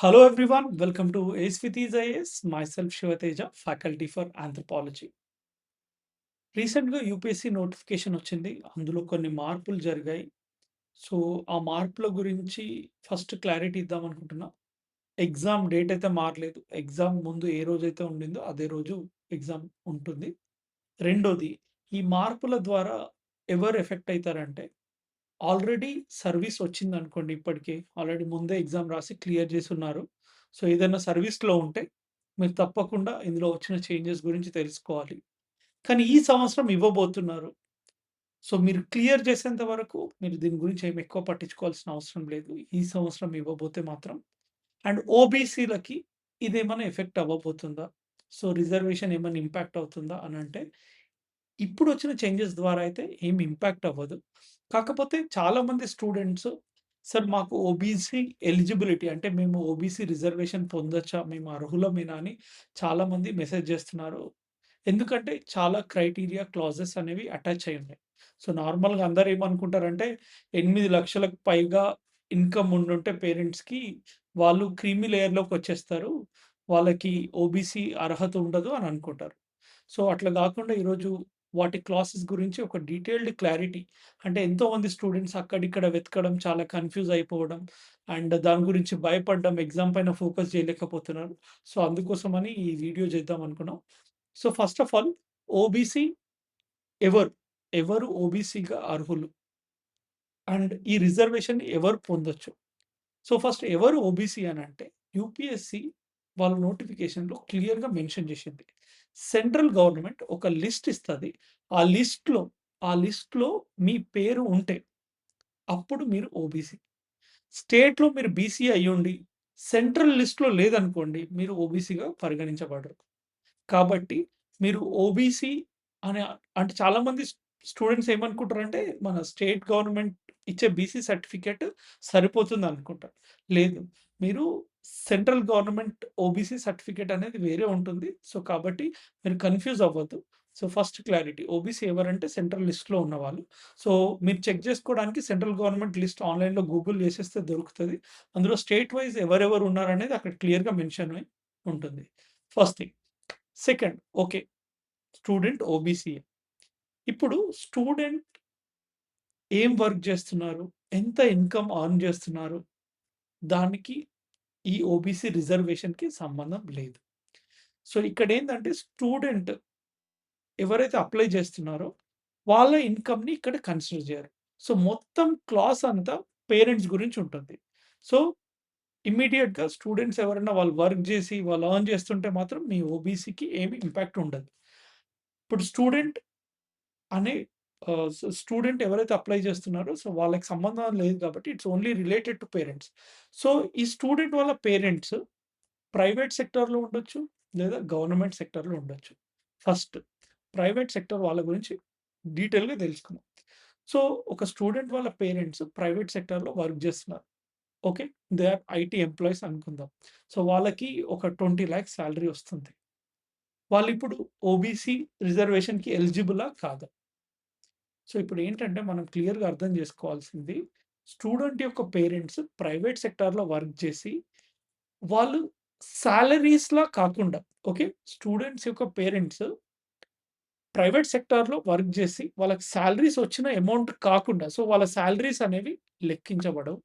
Hello everyone, welcome to Ace with Ease IAS. Myself Shivateja, faculty for anthropology. రీసెంట్‌గా UPSC notification వచ్చింది. అందులో కొన్ని మార్పులు జరిగాయి. సో, ఆ మార్పుల గురించి ఫస్ట్ క్లారిటీ ఇద్దామనుకుంటున్నా. ఎగ్జామ్ డేట్ అయితే మారలేదు. ఎగ్జామ్ ముందు ఏ రోజైతే ఉండిందో అదే రోజు ఎగ్జామ్ ఉంటుంది. రెండోది ఈ మార్పుల ద్వారా ఎవరు ఎఫెక్ట్ అవుతారంటే ఆల్రెడీ సర్వీస్ వచ్చింది అనుకోండి ఇప్పటికే. ఆల్రెడీ ముందే ఎగ్జామ్ రాసి క్లియర్ చేసున్నారు. సో, ఏదైనా సర్వీస్‌లో ఉంటే మీరు తప్పకుండా ఇందులో వచ్చిన చేంజెస్ గురించి తెలుసుకోవాలి. కానీ ఈ సంవత్సరం ఇవ్వబోతున్నారు. సో, మీరు క్లియర్ చేసేంత వరకు మీరు దీని గురించి ఏమి ఎక్కువ పట్టించుకోవాల్సిన అవసరం లేదు. ఈ సంవత్సరం ఇవ్వబోతే మాత్రం అండ్ ఓబీసీలకి ఇదేమైనా ఎఫెక్ట్ అవ్వబోతుందా? సో, రిజర్వేషన్ ఏమైనా ఇంపాక్ట్ అవుతుందా అని అంటే ఇప్పుడు వచ్చిన చేంజెస్ ద్వారా అయితే ఏం ఇంపాక్ట్ అవ్వదు. కాకపోతే చాలామంది స్టూడెంట్స్ సార్ మాకు ఓబీసీ ఎలిజిబిలిటీ అంటే మేము ఓబీసీ రిజర్వేషన్ పొందొచ్చా? మేము అర్హులమేనా? అని చాలామంది మెసేజ్ చేస్తున్నారు. ఎందుకంటే చాలా క్రైటీరియా క్లాజెస్ అనేవి అటాచ్ అయి ఉన్నాయి. సో, నార్మల్‌గా అందరు ఏమనుకుంటారంటే 8,00,000లకు పైగా ఇన్‌కమ్ ఉండుంటే పేరెంట్స్‌కి వాళ్ళు క్రీమీ లేయర్‌లోకి వచ్చేస్తారు. వాళ్ళకి ఓబీసీ అర్హత ఉండదు అని అనుకుంటారు. సో, అట్లా కాకుండా ఈరోజు వాటి క్లాసెస్ గురించి ఒక డీటెయిల్డ్ క్లారిటీ అంటే ఎంతోమంది స్టూడెంట్స్ అక్కడిక్కడ వెతకడం, చాలా కన్‌ఫ్యూజ్ అయిపోవడం అండ్ దాని గురించి భయపడడం, ఎగ్జామ్ పైన ఫోకస్ చేయలేకపోతున్నారు. సో, అందుకోసమని ఈ వీడియో చేద్దాం అనుకున్నాం. So, first of all OBC ఎవరు? ఎవరు ఓబీసీగా అర్హులు? అండ్ ఈ రిజర్వేషన్ ఎవరు పొందొచ్చు? సో, ఫస్ట్ ఎవరు ఓబీసీ అని అంటే యూపీఎస్సీ వాళ్ళ నోటిఫికేషన్‌లో క్లియర్‌గా మెన్షన్ చేసింది. సెంట్రల్ గవర్నమెంట్ ఒక లిస్ట్ ఇస్తుంది ఆ లిస్ట్‌లో, ఆ లిస్ట్‌లో మీ పేరు ఉంటే అప్పుడు మీరు ఓబీసీ. స్టేట్‌లో మీరు బీసీ అయ్యుండి సెంట్రల్ లిస్ట్‌లో లేదనుకోండి మీరు ఓబీసీగా పరిగణించబడరు. కాబట్టి మీరు ఓబీసీ అనే అంటే చాలామంది స్టూడెంట్స్ ఏమనుకుంటారంటే మన స్టేట్ గవర్నమెంట్ ఇచ్చే బీసీ సర్టిఫికేట్ సరిపోతుంది అనుకుంటారు లేదు. మీరు సెంట్రల్ గవర్నమెంట్ ఓబీసీ సర్టిఫికేట్ అనేది వేరే ఉంటుంది. సో, కాబట్టి మీరు కన్‌ఫ్యూజ్ అవ్వద్దు. సో, ఫస్ట్ క్లారిటీ ఓబీసీ ఎవరంటే సెంట్రల్ లిస్ట్‌లో ఉన్నవాళ్ళు. సో, మీరు చెక్ చేసుకోవడానికి సెంట్రల్ గవర్నమెంట్ లిస్ట్ ఆన్‌లైన్‌లో గూగుల్ చేసేస్తే దొరుకుతుంది అందులో స్టేట్ వైస్ ఎవరెవరు ఉన్నారనేది అక్కడ క్లియర్‌గా మెన్షన్ అయి ఉంటుంది. First thing. Second okay. Student OBC A ఇప్పుడు స్టూడెంట్ ఏం వర్క్ చేస్తున్నారు? ఎంత ఇన్‌కమ్ ఆర్న్ చేస్తున్నారు? దానికి ఈ ఓబీసీ రిజర్వేషన్‌కి సంబంధం లేదు. సో, ఇక్కడ ఏంటంటే స్టూడెంట్ ఎవరైతే అప్లై చేస్తున్నారో వాళ్ళ ఇన్‌కమ్‌ని ఇక్కడ కన్సిడర్ చేయరు. సో, మొత్తం క్లాస్ అంతా పేరెంట్స్ గురించి ఉంటుంది. సో, ఇమ్మీడియేట్‌గా స్టూడెంట్స్ ఎవరైనా వాళ్ళు వర్క్ చేసి వాళ్ళు ఎర్న్ చేస్తుంటే మాత్రం మీ ఓబీసీకి ఏమి ఇంపాక్ట్ ఉండదు. ఇప్పుడు స్టూడెంట్ అనే స్టూడెంట్ ఎవరైతే అప్లై చేస్తున్నారో సో, వాళ్ళకి సంబంధం లేదు కాబట్టి it's only related to parents. So, ఈ స్టూడెంట్ వాళ్ళ పేరెంట్స్ ప్రైవేట్ సెక్టార్‌లో ఉండొచ్చు. లేదా గవర్నమెంట్ సెక్టార్‌లో ఉండొచ్చు. ఫస్ట్ ప్రైవేట్ సెక్టార్ వాళ్ళ గురించి డీటెయిల్‌గా తెలుసుకుందాం. సో, ఒక స్టూడెంట్ వాళ్ళ పేరెంట్స్ ప్రైవేట్ సెక్టార్‌లో వర్క్ చేస్తున్నారు. Okay. They are IT employees అనుకుందాం. సో, వాళ్ళకి ఒక ట్వంటీ ల్యాక్స్ శాలరీ వస్తుంది. వాళ్ళు ఇప్పుడు ఓబీసీ రిజర్వేషన్‌కి ఎలిజిబులా? కాదా? సో, ఇప్పుడు ఏంటంటే మనం క్లియర్‌గా అర్థం చేసుకోవాల్సింది స్టూడెంట్ యొక్క పేరెంట్స్ ప్రైవేట్ సెక్టార్‌లో వర్క్ చేసి వాళ్ళు సాలరీస్‌లా కాకుండా ఓకే. స్టూడెంట్స్ యొక్క పేరెంట్స్ ప్రైవేట్ సెక్టార్‌లో వర్క్ చేసి వాళ్ళకి శాలరీస్ వచ్చిన అమౌంట్ కాకుండా సో, వాళ్ళ శాలరీస్ అనేవి లెక్కించబడవు.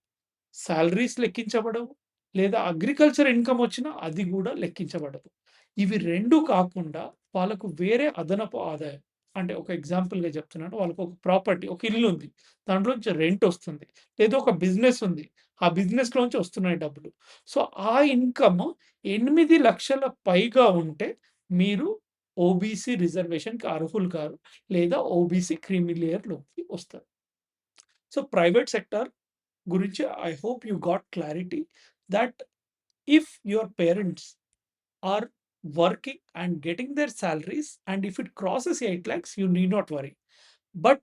శాలరీస్ లెక్కించబడవు. లేదా అగ్రికల్చర్ ఇన్‌కమ్ వచ్చినా అది కూడా లెక్కించబడదు. ఇవి రెండు కాకుండా వాళ్ళకు వేరే అదనపు ఆదాయం అంటే ఒక ఎగ్జాంపుల్‌గా చెప్తున్నాను. వాళ్ళకి ఒక ప్రాపర్టీ ఒక ఇల్లు ఉంది. దాంట్లో నుంచి రెంట్ వస్తుంది. లేదా ఒక బిజినెస్ ఉంది. ఆ బిజినెస్‌లోంచి వస్తున్నాయి డబ్బులు. సో, ఆ ఇన్‌కమ్ 8,00,000 పైగా ఉంటే మీరు ఓబీసీ రిజర్వేషన్‌కి అర్హులు కారు. లేదా ఓబీసీ క్రిమిలేయర్లోకి వస్తారు. సో, ప్రైవేట్ సెక్టార్ గురించి I hope you got clarity that if your parents are working and getting their salaries and if it crosses 8,00,000 you need not worry. But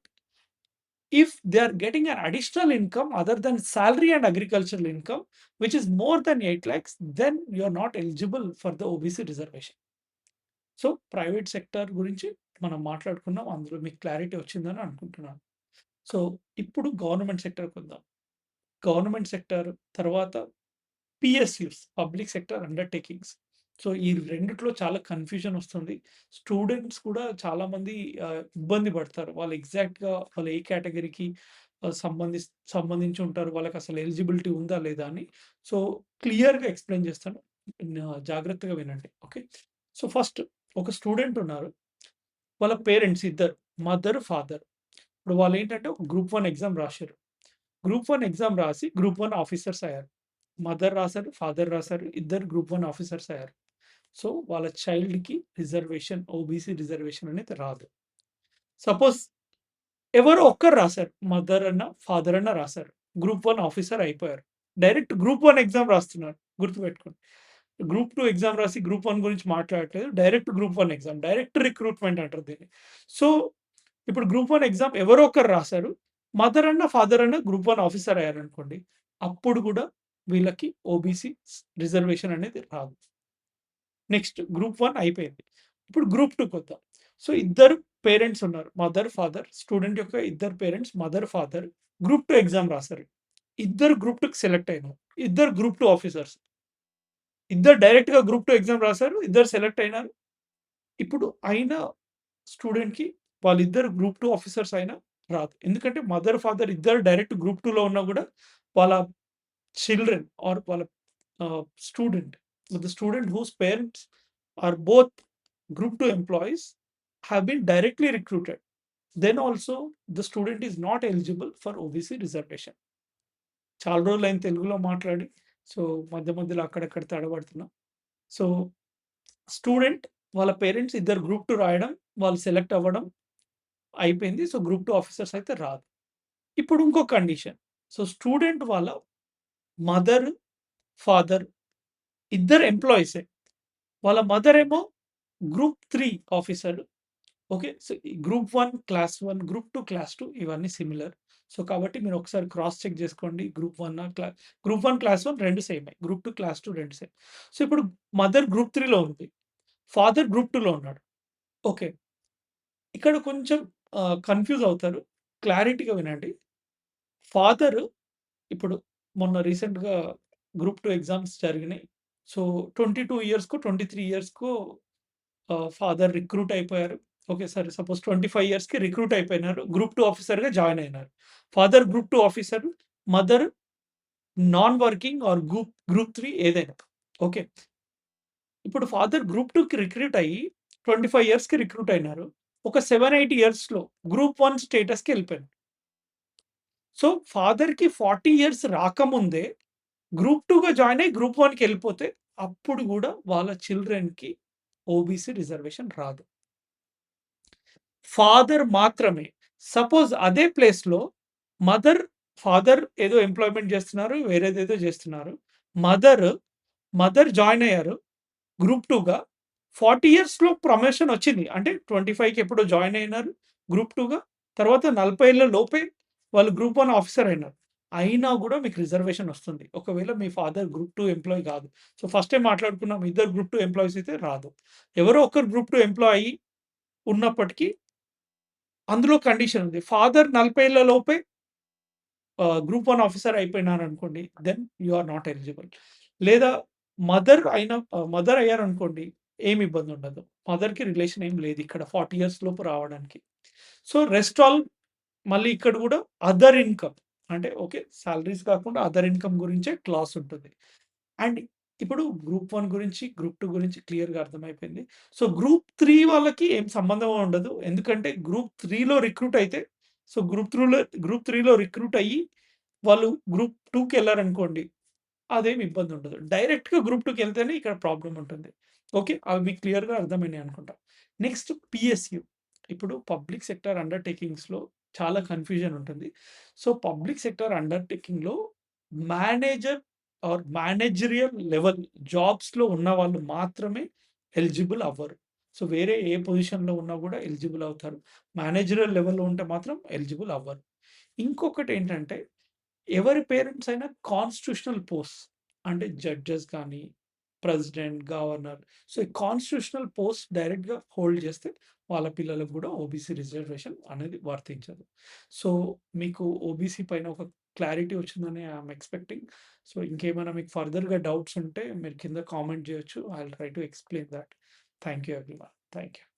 if they are getting an additional income other than salary and agricultural income which is more than 8,00,000 then you are not eligible for the OBC reservation. So, private sector గురించి మనం మాట్లాడుకున్నాం. అందులో మీకు clarity వచ్చిందని అనుకుంటున్నాను. So, ఇప్పుడు government సెక్టార్‌కొద్దాం. Government sector తర్వాత PSUs public sector undertakings. So, ఈ రెండిట్లో చాలా కన్‌ఫ్యూజన్ వస్తుంది. స్టూడెంట్స్ కూడా చాలామంది ఇబ్బంది పడతారు. వాళ్ళు ఎగ్జాక్ట్‌గా వాళ్ళు ఏ కేటగిరీకి సంబంధి సంబంధించి ఉంటారు. వాళ్ళకి అసలు ఎలిజిబిలిటీ ఉందా? లేదా? అని. సో, క్లియర్‌గా ఎక్స్‌ప్లెయిన్ చేస్తాను. జాగ్రత్తగా వినండి. ఓకే. సో, ఫస్ట్ ఒక స్టూడెంట్ ఉన్నారు. వాళ్ళ పేరెంట్స్ ఇద్దరు. Mother, father. ఇప్పుడు వాళ్ళేంటంటే ఒక గ్రూప్ వన్ ఎగ్జామ్ రాశారు గ్రూప్ వన్ ఎగ్జామ్ రాసి గ్రూప్ వన్ ఆఫీసర్స్ అయ్యారు. మదర్ రాశారు ఫాదర్ రాశారు ఇద్దరు గ్రూప్ వన్ ఆఫీసర్స్ అయ్యారు. సో, వాళ్ళ చైల్డ్‌కి రిజర్వేషన్, ఓబీసీ రిజర్వేషన్ అనేది రాదు. సపోజ్ ఎవరో ఒక్కరు రాశారు మదర్ అన్న, ఫాదర్ అన్న రాశారు గ్రూప్ వన్ ఆఫీసర్ అయిపోయారు. డైరెక్ట్ గ్రూప్ వన్ ఎగ్జామ్ రాస్తున్నారు. గుర్తుపెట్టుకోండి. గ్రూప్ టూ ఎగ్జామ్ రాసి గ్రూప్ వన్ గురించి మాట్లాడట్లేదు. Direct group one exam. Direct recruitment అంటారు దీన్ని. సో, ఇప్పుడు గ్రూప్ వన్ ఎగ్జామ్ ఎవరో ఒకరు రాశారు మదర్ అన్న, ఫాదర్ అన్న గ్రూప్ వన్ ఆఫీసర్ అయ్యారనుకోండి. అప్పుడు కూడా వీళ్ళకి ఓబీసీ రిజర్వేషన్ అనేది రాదు. నెక్స్ట్ గ్రూప్ వన్ అయిపోయింది. ఇప్పుడు గ్రూప్ 2కొద్దాం. సో, ఇద్దరు పేరెంట్స్ ఉన్నారు. Mother, father. స్టూడెంట్ యొక్క ఇద్దరు parents mother, father. Group two exam రాసారు. ఇద్దరు గ్రూప్ టూకి సెలెక్ట్ అయినారు. ఇద్దరు గ్రూప్ టూ ఆఫీసర్స్. ఇద్దరు డైరెక్ట్‌గా గ్రూప్ టూ ఎగ్జామ్ రాసారు. ఇద్దరు సెలెక్ట్ అయినారు. ఇప్పుడు అయినా స్టూడెంట్‌కి వాళ్ళిద్దరు గ్రూప్ టూ ఆఫీసర్స్ అయినా రాదు. ఎందుకంటే మదర్, ఫాదర్ ఇద్దరు డైరెక్ట్ గ్రూప్ టూలో ఉన్నా కూడా వాళ్ళ చిల్డ్రన్ ఆర్ వాళ్ళ student the student whose parents are both group 2 employees have been directly recruited. Then also the student is not eligible for OBC reservation. చాలా రోజులు అయిన తెలుగులో మాట్లాడి. సో, మధ్య మధ్యలో అక్కడక్కడ తడబడుతున్నాం సో, స్టూడెంట్ వాళ్ళ పేరెంట్స్ ఇద్దరు గ్రూప్ టు రాయడం, వాళ్ళు సెలెక్ట్ అవ్వడం అయిపోయింది. సో, గ్రూప్ టు ఆఫీసర్స్ అయితే రాదు. ఇప్పుడు ఇంకో కండిషన్. సో, స్టూడెంట్ వాళ్ళ మదర్, ఫాదర్ ఇద్దరు ఎంప్లాయీసే. వాళ్ళ మదర్ ఏమో group three officer. Okay. So, ఈ group one class one group two class two ఇవన్నీ సిమిలర్. సో, కాబట్టి మీరు ఒకసారి క్రాస్ చెక్ చేసుకోండి. Group one class group one class one రెండు same group two class two రెండు సేమ్. సో, ఇప్పుడు mother group త్రీలో ఉంది. ఫాదర్ గ్రూప్ టూలో ఉన్నాడు. ఓకే. ఇక్కడ కొంచెం కన్‌ఫ్యూజ్ అవుతారు. క్లారిటీగా వినండి. ఫాదర్ ఇప్పుడు మొన్న రీసెంట్‌గా గ్రూప్ టూ ఎగ్జామ్స్ జరిగినాయి. సో, 22 ఇయర్స్‌కో, 23 ఇయర్స్‌కో ఆహ్, ఫాదర్ రిక్రూట్ అయిపోయారు. ఓకే. సరే సపోజ్ 25 ఇయర్స్‌కి రిక్రూట్ అయిపోయినారు. గ్రూప్ 2 ఆఫీసర్‌గా జాయిన్ అయినారు. Father group 2 officer, mother non working or group group 3 ఏదైనా. ఓకే. ఇప్పుడు ఫాదర్ గ్రూప్ 2కి రిక్రూట్ అయ్యి 25 ఇయర్స్‌కి రిక్రూట్ అయినారు. ఒక 7, 8 ఇయర్స్‌లో గ్రూప్ 1 స్టేటస్‌కి ఎళ్ళిపోయారు. సో, ఫాదర్‌కి 40 ఇయర్స్ రాకముందే గ్రూప్ టూగా జాయిన్ అయ్యి గ్రూప్ వన్కి వెళ్ళిపోతే అప్పుడు కూడా వాళ్ళ చిల్డ్రన్‌కి ఓబీసీ రిజర్వేషన్ రాదు. ఫాదర్ మాత్రమే. సపోజ్ అదే ప్లేస్‌లో మదర్, ఫాదర్ ఏదో ఎంప్లాయ్‌మెంట్ చేస్తున్నారు. వేరేదేదో చేస్తున్నారు. మదర్, మదర్ జాయిన్ అయ్యారు. గ్రూప్ 2గా 40 ఇయర్స్‌లో ప్రమోషన్ వచ్చింది. అంటే 25కి ఎప్పుడో జాయిన్ అయినారు. గ్రూప్ టూగా తర్వాత నలభై ఏళ్ళ లోపే వాళ్ళు గ్రూప్ వన్ ఆఫీసర్ అయినారు. అయినా కూడా మీకు రిజర్వేషన్ వస్తుంది. ఒకవేళ మీ ఫాదర్ గ్రూప్ టూ ఎంప్లాయీ కాదు. సో, ఫస్ట్ టైం మాట్లాడుకున్నాం ఇద్దరు గ్రూప్ టూ ఎంప్లాయీస్ అయితే రాదు. ఎవరో ఒకరు గ్రూప్ టూ ఎంప్లాయీ ఉన్నప్పటికీ అందులో కండిషన్ ఉంది. ఫాదర్ 40 ఏళ్ళ లోపే group one officer అయిపోయినారనుకోండి. Then you are not eligible. లేదా మదర్ అయిన మదర్ మదర్ అయ్యారనుకోండి. ఏమి ఇబ్బంది ఉండదు. మదర్‌కి రిలేషన్ ఏం లేదు ఇక్కడ 40 ఇయర్స్ లోపు రావడానికి. సో, రెస్ట్ ఆల్ మళ్ళీ ఇక్కడ కూడా అదర్ ఇన్‌కమ్ అంటే ఓకే. సాలరీస్ కాకుండా అదర్ ఇన్‌కమ్ గురించే క్లాస్ ఉంటుంది. అండ్ ఇప్పుడు గ్రూప్ వన్ గురించి, గ్రూప్ టూ గురించి క్లియర్‌గా అర్థమైపోయింది. సో, గ్రూప్ త్రీ వాళ్ళకి ఏం సంబంధం ఉండదు. ఎందుకంటే గ్రూప్ త్రీలో రిక్రూట్ అయితే సో, గ్రూప్ త్రీలో గ్రూప్ త్రీలో రిక్రూట్ అయ్యి వాళ్ళు గ్రూప్ టూకి వెళ్ళారనుకోండి అదేం ఇబ్బంది ఉండదు. డైరెక్ట్‌గా గ్రూప్ టూకి వెళ్తేనే ఇక్కడ ప్రాబ్లం ఉంటుంది. ఓకే. అవి మీకు క్లియర్‌గా అర్థమైనాయి అనుకుంటా. నెక్స్ట్ పిఎస్యు ఇప్పుడు పబ్లిక్ సెక్టర్ అండర్‌టేకింగ్స్‌లో చాలా కన్‌ఫ్యూజన్ ఉంటుంది. సో, పబ్లిక్ సెక్టార్ అండర్‌టేకింగ్‌లో మేనేజర్ ఆర్ మేనేజరియల్ లెవెల్ జాబ్స్‌లో ఉన్న వాళ్ళు మాత్రమే ఎలిజిబుల్ అవ్వరు. సో, వేరే ఏ పొజిషన్‌లో ఉన్నా కూడా ఎలిజిబుల్ అవుతారు. మేనేజరియల్ లెవెల్‌లో ఉంటే మాత్రం ఎలిజిబుల్ అవ్వరు. ఇంకొకటి ఏంటంటే ఎవరి పేరెంట్స్ అయినా కాన్స్టిట్యూషనల్ పోస్ట్ అంటే జడ్జెస్ కానీ ప్రెసిడెంట్, గవర్నర్ సో, ఈ కాన్స్టిట్యూషనల్ పోస్ట్ డైరెక్ట్‌గా హోల్డ్ చేస్తే వాళ్ళ పిల్లలకు కూడా ఓబీసీ రిజర్వేషన్ అనేది వర్తించదు. సో, మీకు ఓబీసీ పైన ఒక క్లారిటీ వచ్చిందని ఐఎమ్ ఎక్స్‌పెక్టింగ్. సో, ఇంకేమైనా మీకు ఫర్దర్‌గా డౌట్స్ ఉంటే మీరు కింద కామెంట్ చేయొచ్చు I will try to explain that thank you everyone. Thank you.